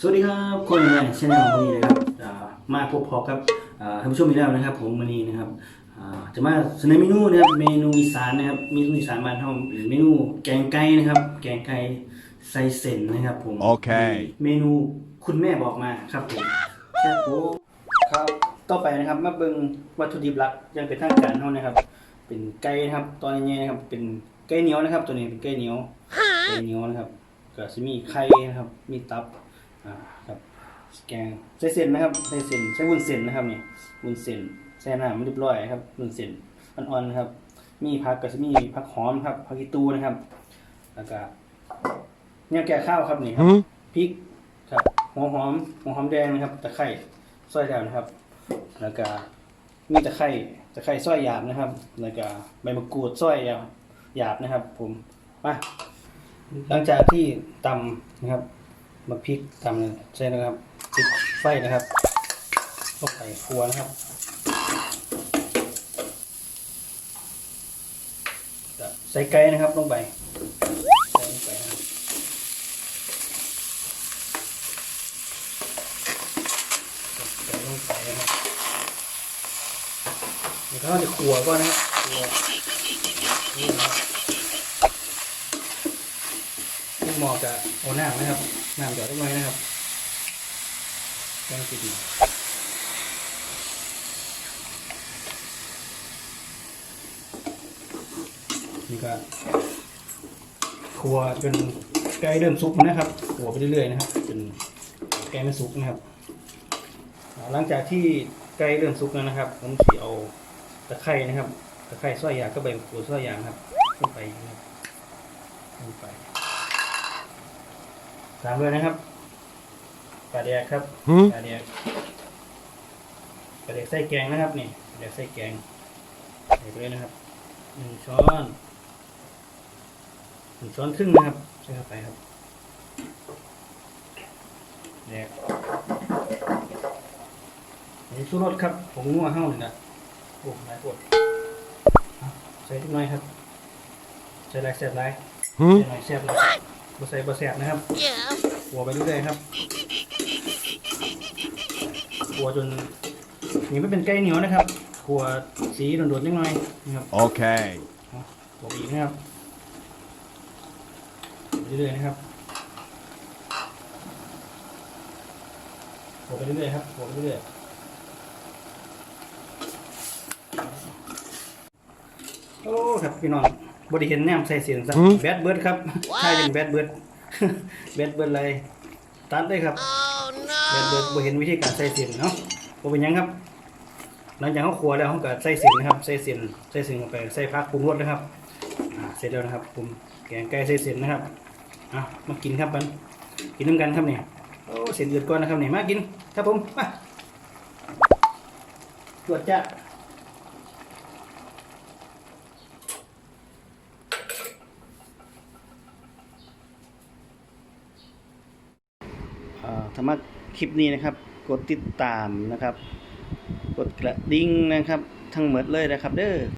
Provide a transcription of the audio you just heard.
สวัสดีครับคนในช่องของนี้นะครับอ่ามาพบพอกับอ่าท่านผู้ชมอีกแล้วนะครับ ผมวันนี้นะครับอ่าจะมาเสนอเมนูนะครับเมนูอีสานนะครับเมนูอีสานบ้านเราเป็นเมนูแกงไก่นะครับ แกงไก่ใส่เส้นนะครับผมโอเคเมนูคุณแม่บอกมาครับผมแค่ผมครับต่อไปนะครับมาเบิ่งวัตถุดิบหลักอยังเป็นทางการเฮานะครับ เป็นไก่นะครับตอนนี้นะครับเป็นไก่เหนียวนะครับ ตัวนี้เป็นไก่เหนียวไก่เหนียวนะครับก็จะมีไข่นะครับมีตับ อ่าครับแกงใส่เส้นนะครับใส่เส้นใส่วุ้นเส้นนะครับนี่วุ้นเส้นใส่น้ำเรียบร้อยครับวุ้นเส้นอ่อนๆนะครับ มีผักก็จะมีผักหอมครับผักกีตูนะครับ แล้วก็เนี่ยแก่ข้าวครับนี่ครับพริกครับหัวหอมหัวหอมแดงนะครับตะไคร้ซอยแล้วนะครับ แล้วก็มีตะไคร้ตะไคร้ซอยหยาบนะครับ แล้วก็ใบมะกรูดซอยหยาบหยาบนะครับ ผมมาหลังจากที่ตำนะครับ มาพริกตำเนี่ยใช่นะครับพริกไฟนะครับลงไปครัวนะครับใส่ไก่นะครับลงไปใส่ลงไปครับใส่ลงไปนะครับเดี๋ยวเขาจะขัวก่อนนะครับขัวนี่นะครับ หมอจะเอาน้ำนะครับน้ำหยอดลงไปนะครับแกงติดนี่ก็ขัวจนไก่เริ่มสุกนะครับขัวไปเรื่อยๆนะครับจนไก่ไม่สุกนะครับหลังจากที่ไก่เริ่มสุกแล้วนะครับ ผมจะเอาตะไคร้นะครับตะไคร้ซอยยางก็ใบมะกรูดซอยยางครับลงไปนะครับลงไป ตามเลยนะครับปลาแดกครับปลาแดกปลาแดกใส่แกงนะครับนี่ปลาแดกใส่แกงใส่ไปเลยนะครับหนึ่งช้อนหนึ่งช้อนครึ่งนะครับใส่เข้าไปครับแดกนี่ชูรสครับผมงัวเฮ้าหนึ่งนะโอ้หลายปวดเอาใส่นิดหน่อยครับใส่หลายแซ่บหลายใส่หน่อยแซ่บเลย บ่ใส่บ่แซ่บนะครับหัวไปเรื่อยๆครับหัวจนนี่ไม่เป็นไก่เหนียวนะครับหัวสีโดดๆนิดหน่อยนะครับ Okay. หัวอีกนะครับไปเรื่อยๆนะครับหัวไปเรื่อยๆครับหัวไปเรื่อยๆโอ้ครับพี่น้อง บริเห็นแนมใส่เสียงซะหืมแบดเบิร์ดครับใช่เป็นแบดเบิร์ดแบดเบิร์ดเลยตัดเลยครับแบดเบิร์ดบ่เห็นวิธีการใส่เสียงเนาะบ่เป็นหยังครับหลังจากเขาขัวแล้วเขาก็ใส่เสียงนะครับใส่เสียงใส่เสียงลงไปใส่ผักปรุงรสนะครับอ่าเสร็จแล้วนะครับปรุงแกงไก่ใส่เสียงนะครับอะมากินครับมันกินน้ำกันครับเนี่ยโอ้เสียงเดือดก่อนนะครับเนี่ยมากินครับผมมาตรวจจ้า ถ้ามาคลิปนี้นะครับ กดติดตามนะครับ กดกระดิ่งนะครับ ทั้งหมดเลยนะครับ เด้อ